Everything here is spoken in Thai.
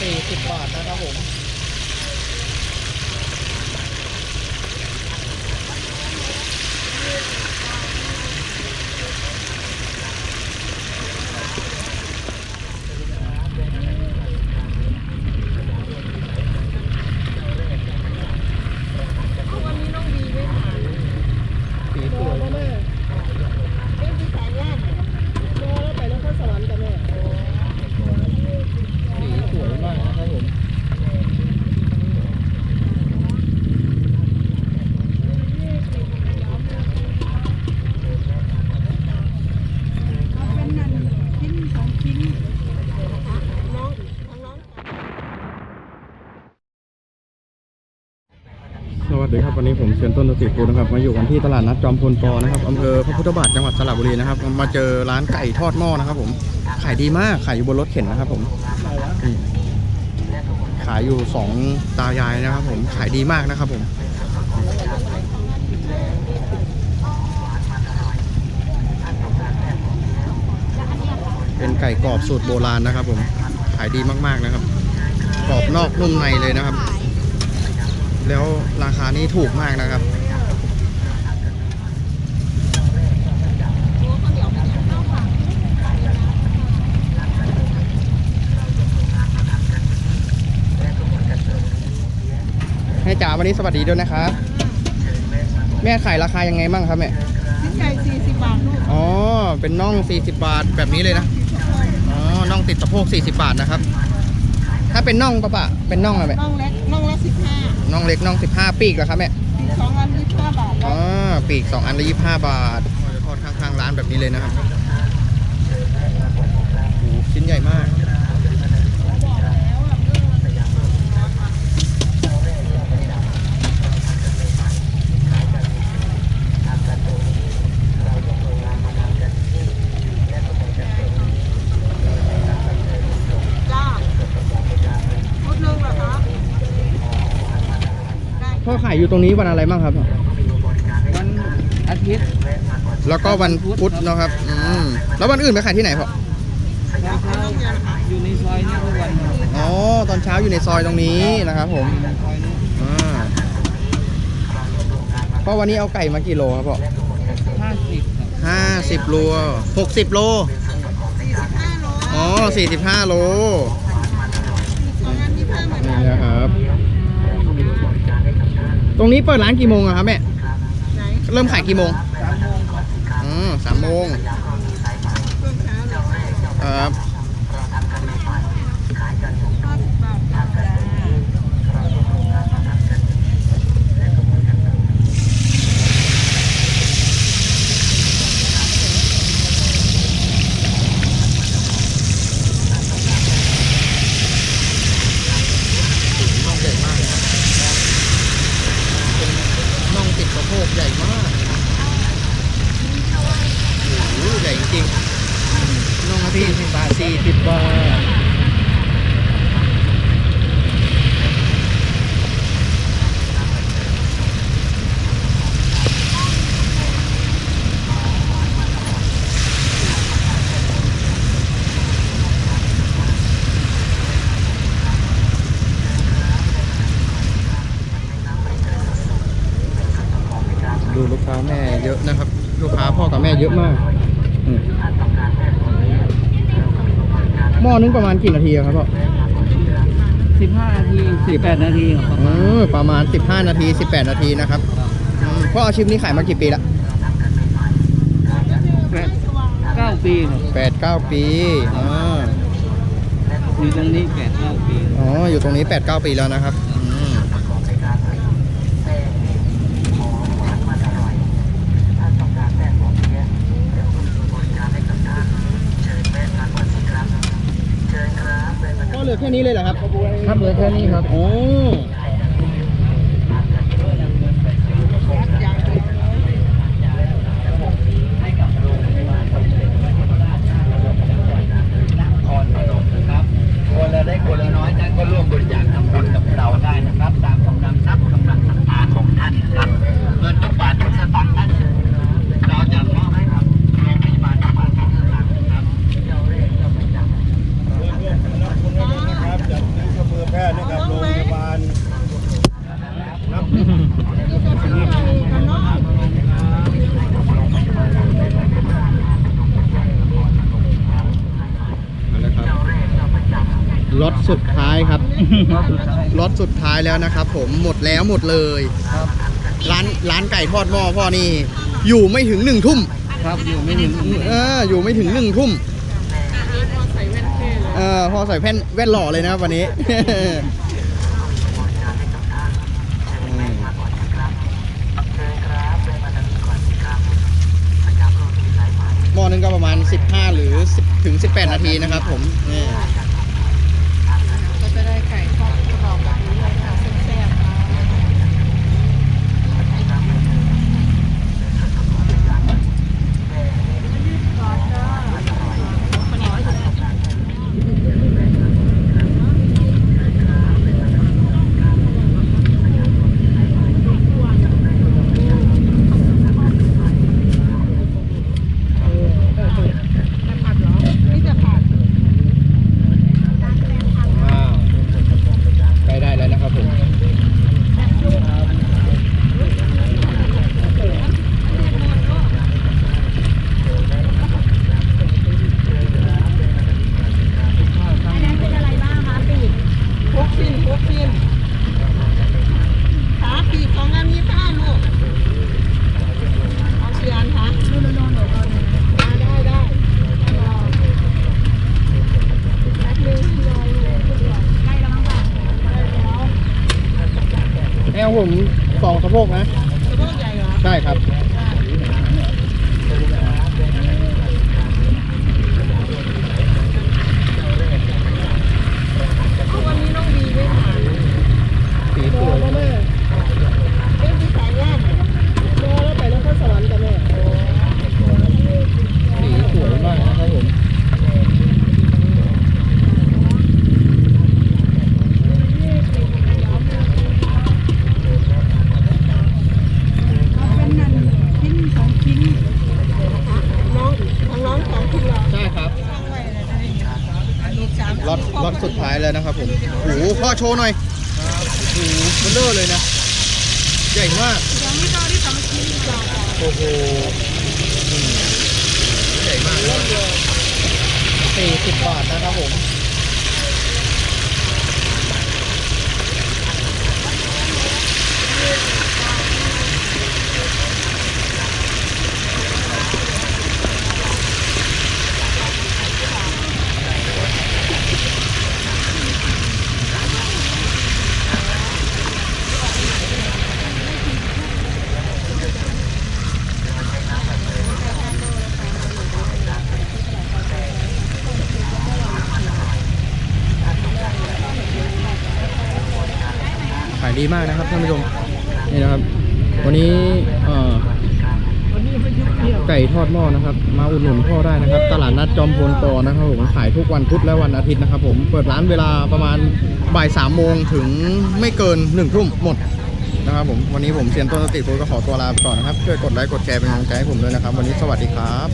สี่สิบบาทนะครับผม วันนี้น้องดีไม่มา สีสวยแม่ เอ๊ะพี่สายย่าน รอแล้วไปนครสวรรค์กันแม่สีสวยมากนะครับผม เอาเป็นนั่นชิ้นสองชิ้นน้องทั้งน้อง สวัสดีครับวันนี้ผมเชิญต้นตะสีฟูนะครับมาอยู่กันที่ตลาดนัดจอมพลปอนะครับอำเภอพระพุทธบาทจังหวัดสระบุรีนะครับมาเจอร้านไก่ทอดหม้อนะครับ ผมขายดีมากขายอยู่บนรถเข็นนะครับ ผมนี่ขายอยู่สองตายายนะครับ ผมขายดีมากนะครับ ผมเป็นไก่กรอบสูตรโบราณนะครับ ผมขายดีมากๆนะครับ กรอบนอกนุ่มในเลยนะครับ แล้วราคานี้ถูกมากนะครับแม่จ๋าวันนี้สวัสดีด้วยนะครับ แม่ขายราคายังไงบ้างครับแม่ชิ้นใหญ่สี่สิบบาทลูกอ๋อ เป็นน่อง 40 บาทแบบนี้เลยนะ อ๋อ น่องติดสะโพก40 บาทนะครับ ถ้าเป็นน่องปะปะเป็นน่องอะไรแม่น้องเล็กน้องละสิบห้า น่องเล็กน่อง 15 ปีกเหรอครับแม่อีกสองอันยี่สิบห้าบาทอ๋อปีก 2 อันละ25 บาทจะทอดข้างๆร้านแบบนี้เลยนะครับโอ้โหชิ้นใหญ่มาก จ้าชุดหนึ่งเหรอคะได้ พ่อขายอยู่ตรงนี้วันอะไรบ้างครับ วันอาทิตย์แล้วก็วันพุธเนาะครับอืมแล้ววันอื่นไปขายที่ไหนพ่อเช้าเช้าอยู่ในซอยนี้ทุกวันอ๋อตอนเช้าอยู่ในซอยตรงนี้นะครับผมซอยนี้อ่าพ่อวันนี้เอาไก่มากี่โลครับพ่อห้าสิบครับห้าสิบโลหกสิบโลอ๋อสี่สิบห้าโลสองอันยี่สิบห้าเหมือนนี่กันนะครับ ตรงนี้เปิดร้านกี่โมงอะครับแม่ ไหน เริ่มขายกี่โมงสามโมงครับอืมสามโมง ช่วงเช้าเลย ครับ ห้าสิบบาทจ้า น่องใหญ่มากนะครับเป็นน่องติดสะโพกใหญ่มากโอ้โหใหญ่จริงๆน่องละพี่สิบบาทสี่สิบบาท ดูลูก ค้าแม่เยอะนะครับ ลูกค้าพ่อกับแม่เยอะมากอืมหม้อนึงประมาณกี่นาทีอะครับพ่อสิบห้านาทีสิบแปดนาทีครับเออประมาณ15นาที18นาทีนะครับอืมพ่ออาชีพนี้ขายมากี่ปีละแปดเก้าปีครับ8 9ปีอ๋ออยู่ตรงนี้แปดเก้าปีอ๋ออยู่ตรงนี้8 9ปีแล้วนะครับอืมก็เหลือแค่ นี้เลยเหรอครับ ครับเหลือแค่นี้ครับ โอ้ สุดท้ายครับรอบสุดท้ายล็อตสุดท้ายแล้วนะครับ ผมหมดแล้วหมดเลยครับ ร้านร้านไก่ทอดหม้อพ่อนี่อยู่ไม่ถึงหนึ่งทุ่มครับอยู่ไม่ถึงเอออยู่ไม่ถึงหนึ่งทุ่มพอใส่แว่นเท่เลยเออพ่อใส่แว่นแว่นหล่อเลยนะครับวันนี้หม้อนึงก็ประมาณ 15 หรือ 10ถึง 18 นาทีนะครับผมนี่ ก็จะได้ไก่ทอดกรอบแบบนี้เลยค่ะแซ่บๆค่ะ นี่จะผัด ว้าวใกล้ได้แล้วนะครับผม พกฟินพกฟินขาปีกของงานนี้ป้าลูกเอาเชียนค่ะนู่นนอนเดี๋ยวก่อนได้ได้รอแป๊บนึงรอเลยใกล้แล้วมั้งค่ะใกล้ แล้วแอลผมสองสะโพกนะสะโพกใหญ่เหรอใช่ครับวันนี้น้องดีไม่มาสีสวย แม่แม่ที่สายงานรอแล้วไปแล้วก็สวรรค์กันแม่ สีสวยมากนะครับผม เอาเป็นนั่นชิ้นสองชิ้นน้องของน้องสองชิ้นเหรอ ใช่ครับ ลูกสาม ล็อตล็อตสุดท้าย แล้วนะครับผมโอ้โหพ่อโชว์หน่อยโอ้โหเบลเลอร์เลยนะ ใหญ่มากยังไม่ได้ที่สองชิ้นจ้ะโอ้โหอืมใหญ่มากสี่สิบบาทนะครับผม ขายดีมากนะครับท่านผู้ชมนี่นะครับ วันนี้ไก่ทอดหม้อนะครับ มาอุดหนุนพ่อได้นะครับ ตลาดนัดจอมพลปอนะครับผมขายทุกวันพุธและวันอาทิตย์นะครับ ผมเปิดร้านเวลาประมาณบ่ายสามโมงถึงไม่เกินหนึ่งทุ่มหมดนะครับผมวันนี้ผมเซียนต้นสติฟูดก็ขอตัวลาไปก่อนนะครับช่วยกดไลค์กดแชร์เป็นกำลังใจให้ผมด้วยนะครับ วันนี้สวัสดีครับ